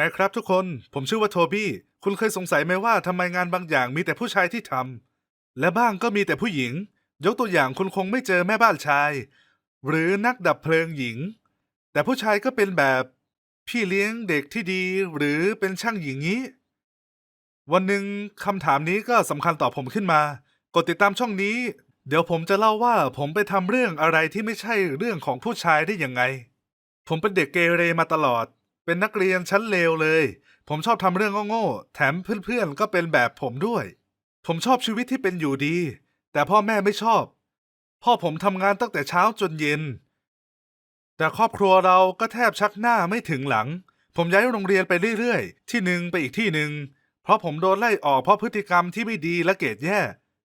ไงครับทุกคน ผมชื่อว่าโทบี้ คุณเคยสงสัยไหมว่าทำไมงานบางอย่างมีแต่ผู้ชายที่ทำ และบ้างก็มีแต่ผู้หญิง ยกตัวอย่างคุณคงไม่เจอแม่บ้านชาย หรือนักดับเพลิงหญิง แต่ผู้ชายก็เป็นแบบพี่เลี้ยงเด็กที่ดีหรือเป็นช่างหญิงนี้ วันหนึ่งคำถามนี้ก็สำคัญต่อผมขึ้นมา กดติดตามช่องนี้ เดี๋ยวผมจะเล่าว่าผมไปทำเรื่องอะไรที่ไม่ใช่เรื่องของผู้ชายได้ยังไง ผมเป็นเด็กเกเรมาตลอด เป็นนักเรียนชั้นเลวเลย ผมชอบทำเรื่องโง่ๆแถมเพื่อนๆก็เป็นแบบผมด้วย ผมชอบชีวิตที่เป็นอยู่ดี แต่พ่อแม่ไม่ชอบ พ่อผมทำงานตั้งแต่เช้าจนเย็น แต่ครอบครัวเราก็แทบชักหน้าไม่ถึงหลัง ผมย้ายโรงเรียนไปเรื่อยๆ ที่หนึ่งไปอีกที่หนึ่งเพราะผมโดนไล่ออกเพราะพฤติกรรมที่ไม่ดีและเกรดแย่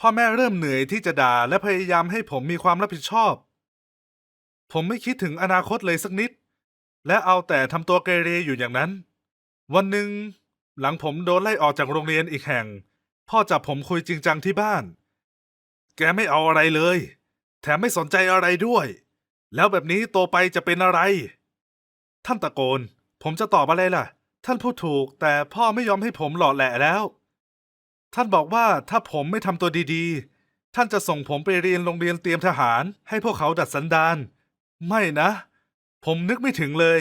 พ่อแม่เริ่มเหนื่อยที่จะด่าและพยายามให้ผมมีความรับผิดชอบ ผมไม่คิดถึงอนาคตเลยสักนิด และเอาแต่ทำตัวเกเรอยู่อย่างนั้น วันหนึ่งหลังผมโดนไล่ออกจากโรงเรียนอีกแห่ง พ่อจับผมคุยจริงจังที่บ้าน แกไม่เอาอะไรเลย แถมไม่สนใจอะไรด้วย แล้วแบบนี้โตไปจะเป็นอะไร ท่านตะโกน ผมจะตอบอะไรล่ะ ท่านพูดถูก แต่พ่อไม่ยอมให้ผมหล่อแหละแล้ว ท่านบอกว่าถ้าผมไม่ทำตัวดีๆ ท่านจะส่งผมไปเรียนโรงเรียนเตรียมทหาร ให้พวกเขาดัดสันดาน ไม่นะ ผมนึกไม่ถึงเลย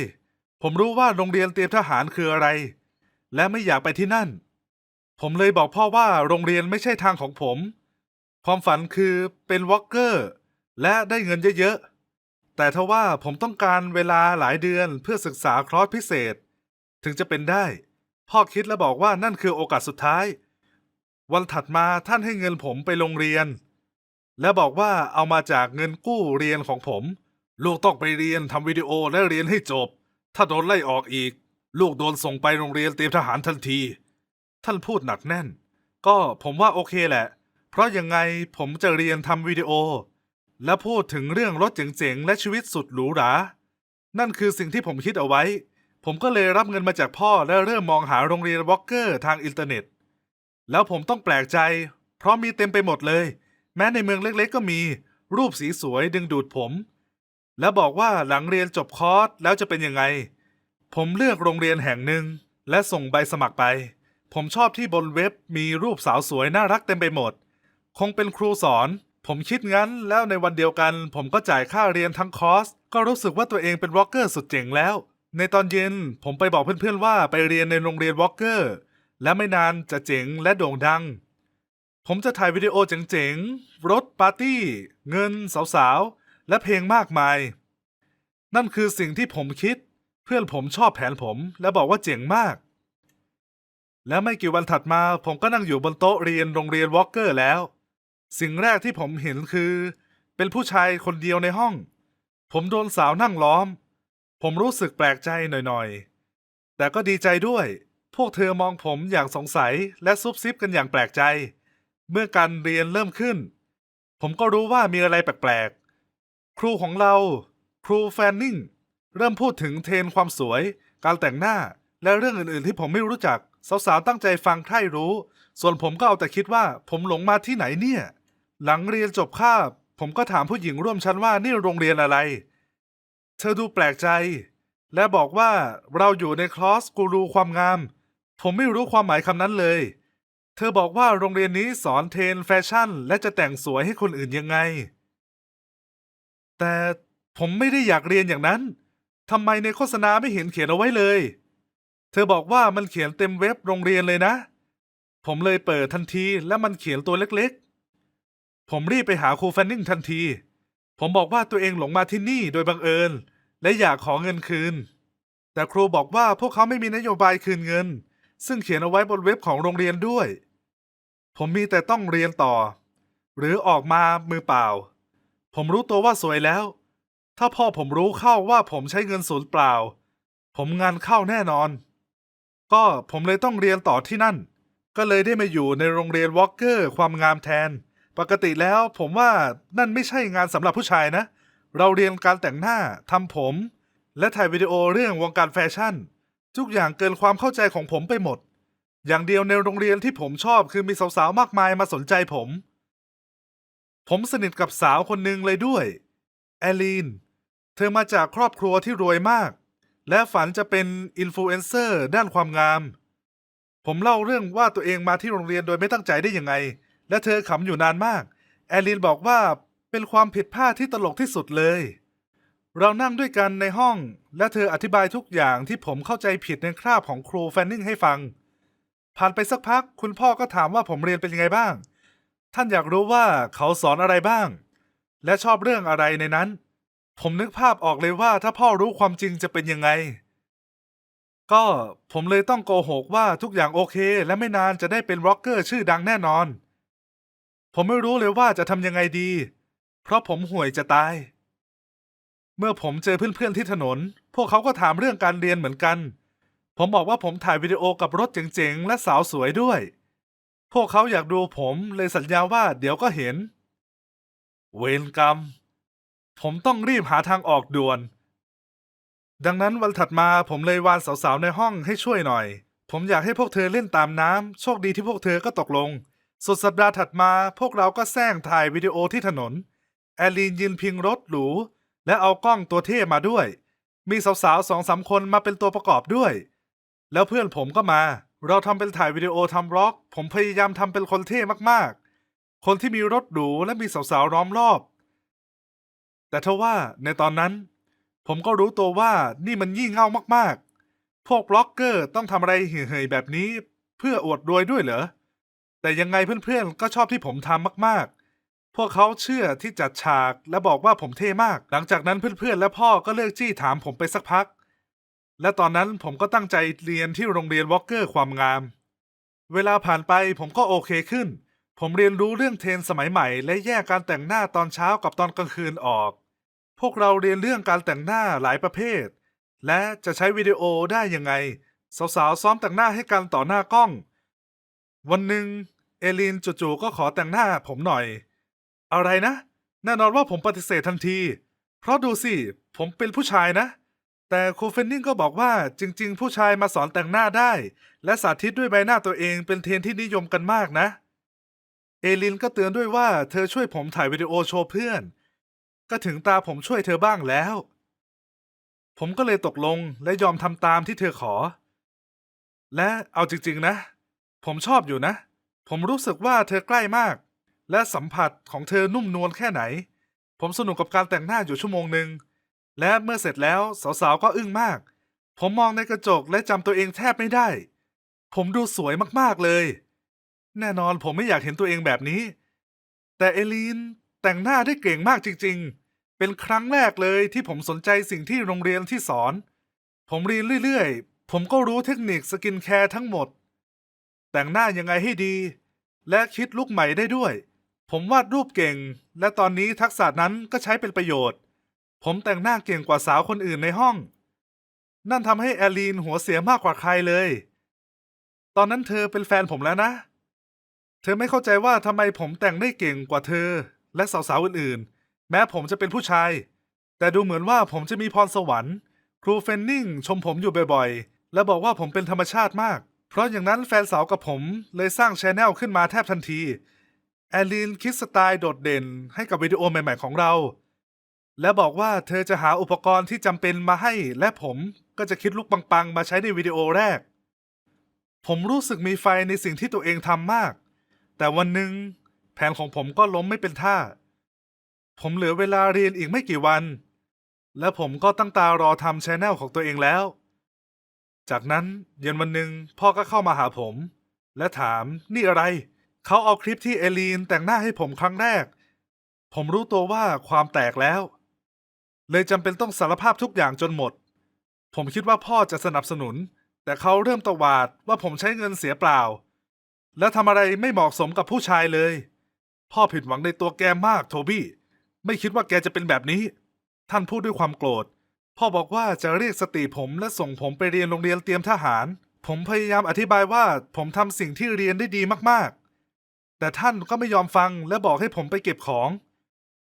ผมรู้ว่าโรงเรียนเตรียมทหารคืออะไร และไม่อยากไปที่นั่น ผมเลยบอกพ่อว่าโรงเรียนไม่ใช่ทางของผม ความฝันคือเป็นวอล์กเกอร์ และได้เงินเยอะๆ แต่ทว่าผมต้องการเวลาหลายเดือนเพื่อศึกษาคลอสพิเศษ ถึงจะเป็นได้ พ่อคิดและบอกว่านั่นคือโอกาสสุดท้าย วันถัดมาท่านให้เงินผมไปโรงเรียน และบอกว่าเอามาจากเงินกู้เรียนของผม ลูกต้องไปเรียนทำวิดีโอและเรียนให้จบ ถ้าโดนไล่ออกอีก ลูกโดนส่งไปโรงเรียนเตรียมทหารทันที ท่านพูดหนักแน่น ก็ผมว่าโอเคแหละ เพราะยังไงผมจะเรียนทำวิดีโอ และพูดถึงเรื่องรถเจ๋งๆ และชีวิตสุดหรูหรา นั่นคือสิ่งที่ผมคิดเอาไว้ ผมก็เลยรับเงินมาจากพ่อและเริ่มมองหาโรงเรียนวอลเกอร์ทางอินเทอร์เน็ต แล้วผมต้องแปลกใจ เพราะมีเต็มไปหมดเลย แม้ในเมืองเล็กๆ ก็มี รูปสีสวยดึงดูดผม และบอกว่าหลังเรียนจบคอร์สแล้วจะเป็นยังไง ผมเลือกโรงเรียนแห่งหนึ่ง และส่งใบสมัครไป ผมชอบที่บนเว็บมีรูปสาวสวยน่ารักเต็มไปหมด คงเป็นครูสอน ผมคิดงั้นแล้วในวันเดียวกัน ผมก็จ่ายค่าเรียนทั้งคอร์สก็รู้สึกว่าตัวเองเป็นวอล์กเกอร์สุดเจ๋งแล้ว ในตอนเย็นผมไปบอกเพื่อนๆว่าไปเรียนในโรงเรียนวอล์กเกอร์และไม่นานจะเจ๋งและโด่งดัง ผมจะถ่ายวิดีโอเจ๋งๆรถปาร์ตี้ เงินสาวๆ และเพลงมากมาย นั่นคือสิ่งที่ผมคิด เพื่อนผมชอบแผนผม และบอกว่าเจ๋งมาก และไม่กี่วันถัดมาผมก็นั่งอยู่บนโต๊ะเรียนโรงเรียนวอลเกอร์แล้ว สิ่งแรกที่ผมเห็นคือ เป็นผู้ชายคนเดียวในห้อง ผมโดนสาวนั่งล้อม ผมรู้สึกแปลกใจหน่อยๆ แต่ก็ดีใจด้วย พวกเธอมองผมอย่างสงสัยและซุบซิบกันอย่างแปลกใจ เมื่อการเรียนเริ่มขึ้น ผมก็รู้ว่ามีอะไรแปลกๆ ครูของเรา ครูแฟนนิงเริ่มพูดถึงเทรนความสวย การแต่งหน้า และเรื่องอื่นๆ ที่ผมไม่รู้จัก สาวๆ ตั้งใจฟังใคร่รู้ ส่วนผมก็เอาแต่คิดว่าผมหลงมาที่ไหนเนี่ย หลังเรียนจบคาบ ผมก็ถามผู้หญิงร่วมชั้นว่านี่โรงเรียนอะไร เธอดูแปลกใจ และบอกว่าเราอยู่ในคลอสกูรูความงาม ผมไม่รู้ความหมายคำนั้นเลย เธอบอกว่าโรงเรียนนี้สอนเทรนแฟชั่น และจะแต่งสวยให้คนอื่นยังไง แต่ผมไม่ได้อยากเรียนอย่างนั้นทำไมในโฆษณาไม่เห็นเขียนเอาไว้เลย เธอบอกว่ามันเขียนเต็มเว็บโรงเรียนเลยนะ ผมเลยเปิดทันทีและมันเขียนตัวเล็กๆ ผมรีบไปหาครูแฟนนิงทันที ผมบอกว่าตัวเองหลงมาที่นี่โดยบังเอิญ และอยากขอเงินคืน แต่ครูบอกว่าพวกเขาไม่มีนโยบายคืนเงิน ซึ่งเขียนเอาไว้บนเว็บของโรงเรียนด้วย ผมมีแต่ต้องเรียนต่อ หรือออกมามือเปล่า ผมรู้ตัวว่าสวยแล้ว ถ้าพ่อผมรู้เข้าว่าผมใช้เงินศูนย์เปล่า ผมงานเข้าแน่นอน ก็ผมเลยต้องเรียนต่อที่นั่น ก็เลยได้มาอยู่ในโรงเรียนวอลเกอร์ความงามแทน ปกติแล้วผมว่านั่นไม่ใช่งานสำหรับผู้ชายนะ เราเรียนการแต่งหน้าทำผม และถ่ายวิดีโอเรื่องวงการแฟชั่น ทุกอย่างเกินความเข้าใจของผมไปหมด อย่างเดียวในโรงเรียนที่ผมชอบคือมีสาวๆมากมายมาสนใจผม ผมสนิทกับสาวคนหนึ่งเลยด้วย แอลีน เธอมาจากครอบครัวที่รวยมาก และฝันจะเป็นอินฟลูเอนเซอร์ด้านความงาม ผมเล่าเรื่องว่าตัวเองมาที่โรงเรียนโดยไม่ตั้งใจได้ยังไง และเธอขำอยู่นานมาก แอลลินบอกว่าเป็นความผิดพลาดที่ตลกที่สุดเลย เรานั่งด้วยกันในห้อง และเธออธิบายทุกอย่างที่ผมเข้าใจผิดในคราบของครูแฟนนิงให้ฟัง ผ่านไปสักพัก คุณพ่อก็ถามว่าผมเรียนเป็นยังไงบ้าง ท่านอยากรู้ว่าเขาสอนอะไรบ้าง และชอบเรื่องอะไรในนั้น ผมนึกภาพออกเลยว่าถ้าพ่อรู้ความจริงจะเป็นยังไง ก็ผมเลยต้องโกหกว่าทุกอย่างโอเค และไม่นานจะได้เป็นร็อกเกอร์ชื่อดังแน่นอน ผมไม่รู้เลยว่าจะทำยังไงดี เพราะผมห่วยจะตาย เมื่อผมเจอเพื่อนๆที่ถนน พวกเขาก็ถามเรื่องการเรียนเหมือนกัน ผมบอกว่าผมถ่ายวิดีโอกับรถเจ๋งๆ และสาวสวยด้วย พวกเขาอยากดูผมเลยสัญญาว่าเดี๋ยวก็เห็น เวรกรรม ผมต้องรีบหาทางออกด่วน ดังนั้นวันถัดมาผมเลยวานสาวๆในห้องให้ช่วยหน่อย ผมอยากให้พวกเธอเล่นตามน้ำโชคดีที่พวกเธอก็ตกลง สุดสัปดาห์ถัดมาพวกเราก็แซงถ่ายวิดีโอที่ถนน แอลลีนยืนพิงรถหรู และเอากล้องตัวเท่มาด้วย มีสาวๆสองสามคนมาเป็นตัวประกอบด้วย แล้วเพื่อนผมก็มา เราทำเป็นถ่ายวิดีโอทำร็อก ผมพยายามทำเป็นคนเท่มากๆ คนที่มีรถหรูและมีสาวๆล้อมรอบ แต่ทว่าในตอนนั้น ผมก็รู้ตัวว่านี่มันยี่เง่ามากๆ พวกบล็อกเกอร์ต้องทำอะไรเห่ยๆแบบนี้ เพื่ออวดรวยด้วยเหรอ แต่ยังไงเพื่อนๆก็ชอบที่ผมทำมากๆ พวกเขาเชื่อที่จัดฉากและบอกว่าผมเท่มาก หลังจากนั้นเพื่อนๆและพ่อก็เลิกจี้ถามผมไปสักพัก และตอนนั้นผมก็ตั้งใจเรียนที่โรงเรียนวอลเกอร์ความงาม เวลาผ่านไปผมก็โอเคขึ้น ผมเรียนรู้เรื่องเทรนสมัยใหม่ และแยกการแต่งหน้าตอนเช้ากับตอนกลางคืนออก พวกเราเรียนเรื่องการแต่งหน้าหลายประเภท และจะใช้วิดีโอได้ยังไง สาวๆซ้อมแต่งหน้าให้กันต่อหน้ากล้อง วันหนึ่งเอลินจู่ๆก็ขอแต่งหน้าผมหน่อย อะไรนะแน่นอนว่าผมปฏิเสธทันที เพราะดูสิ ผมเป็นผู้ชายนะ แต่ครูเฟนนิงก็บอกว่าจริง ๆ ผู้ชายมาสอนแต่งหน้าได้ และสาธิตด้วยใบหน้าตัวเองเป็นเทรนที่นิยมกันมากนะ เอลินก็เตือนด้วยว่าเธอช่วยผมถ่ายวิดีโอโชว์เพื่อน ก็ถึงตาผมช่วยเธอบ้างแล้ว ผมก็เลยตกลงและยอมทำตามที่เธอขอ และเอาจริง ๆ นะ ผมชอบอยู่นะ ผมรู้สึกว่าเธอใกล้มาก และสัมผัสของเธอนุ่มนวลแค่ไหน ผมสนุกกับการแต่งหน้าอยู่ชั่วโมงหนึ่ง และเมื่อเสร็จแล้วสาวๆก็อึ้งมาก ผมมองในกระจกและจำตัวเองแทบไม่ได้ ผมดูสวยมากๆเลย แน่นอนผมไม่อยากเห็นตัวเองแบบนี้ แต่เอลีนแต่งหน้าได้เก่งมากจริง ๆ เป็นครั้งแรกเลยที่ผมสนใจสิ่งที่โรงเรียนที่สอน ผมเรียนเรื่อยๆ ผมก็รู้เทคนิคสกินแคร์ทั้งหมด แต่งหน้ายังไงให้ดี และคิดลุคใหม่ได้ด้วย ผมวาดรูปเก่ง และตอนนี้ทักษะนั้นก็ใช้เป็นประโยชน์ ผมแต่งหน้าเก่งกว่าสาวคนอื่นในห้อง นั่นทำให้แอลลีนหัวเสียมากกว่าใครเลย ตอนนั้นเธอเป็นแฟนผมแล้วนะ เธอไม่เข้าใจว่าทำไมผมแต่งได้เก่งกว่าเธอ และสาวๆอื่นๆ แม้ผมจะเป็นผู้ชาย แต่ดูเหมือนว่าผมจะมีพรสวรรค์ ครูเฟนนิงชมผมอยู่บ่อยๆ และบอกว่าผมเป็นธรรมชาติมาก เพราะอย่างนั้นแฟนสาวกับผมเลยสร้างชแนลขึ้นมาแทบทันที แอลีนคิดสไตล์โดดเด่นให้กับวิดีโอใหม่ ๆ ของเรา และบอกว่าเธอจะหาอุปกรณ์ที่จำเป็นมาให้ และผมก็จะคิดลุกปังๆ มาใช้ในวิดีโอแรก ผมรู้สึกมีไฟในสิ่งที่ตัวเองทำมาก แต่วันหนึ่งแผนของผมก็ล้มไม่เป็นท่า ผมเหลือเวลาเรียนอีกไม่กี่วัน และผมก็ตั้งตารอทำชแนลของตัวเองแล้ว จากนั้นเย็นวันหนึ่งพ่อก็เข้ามาหาผม และถามนี่อะไร เขาเอาคลิปที่เอลีนแต่งหน้าให้ผมครั้งแรก ผมรู้ตัวว่าความแตกแล้ว เลยจำเป็นต้องสารภาพทุกอย่างจนหมด ผมคิดว่าพ่อจะสนับสนุน แต่เขาเริ่มตวาดว่าผมใช้เงินเสียเปล่า และทำอะไรไม่เหมาะสมกับผู้ชายเลย พ่อผิดหวังในตัวแกมากโทบี้ ไม่คิดว่าแกจะเป็นแบบนี้ ท่านพูดด้วยความโกรธ พ่อบอกว่าจะเรียกสติผมและส่งผมไปเรียนโรงเรียนเตรียมทหาร ผมพยายามอธิบายว่าผมทำสิ่งที่เรียนได้ดีมากๆ แต่ท่านก็ไม่ยอมฟังและบอกให้ผมไปเก็บของ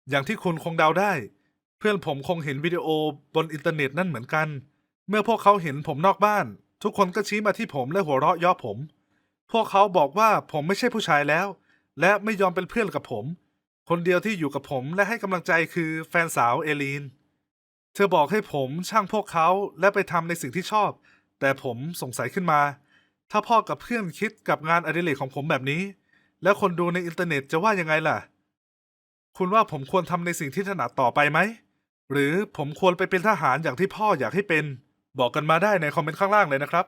อย่างที่คุณคงเดาได้ เพื่อนผมคงเห็นวิดีโอบนอินเทอร์เน็ตนั่นเหมือนกัน เมื่อพวกเขาเห็นผมนอกบ้าน ทุกคนก็ชี้มาที่ผมและหัวเราะเย่อผม พวกเขาบอกว่าผมไม่ใช่ผู้ชายแล้ว และไม่ยอมเป็นเพื่อนกับผม คนเดียวที่อยู่กับผมและให้กำลังใจคือแฟนสาวเอลีน เธอบอกให้ผมช่างพวกเขาและไปทำในสิ่งที่ชอบ แต่ผมสงสัยขึ้นมา ถ้าพ่อกับเพื่อนคิดกับงานอดิเรกของผมแบบนี้ แล้วคนดูในอินเทอร์เน็ตจะว่ายังไงล่ะ คุณว่าผมควรทำในสิ่งที่ถนัดต่อไปไหม หรือผมควรไปเป็นทหารอย่างที่พ่ออยากให้เป็น บอกกันมาได้ในคอมเมนต์ข้างล่างเลยนะครับ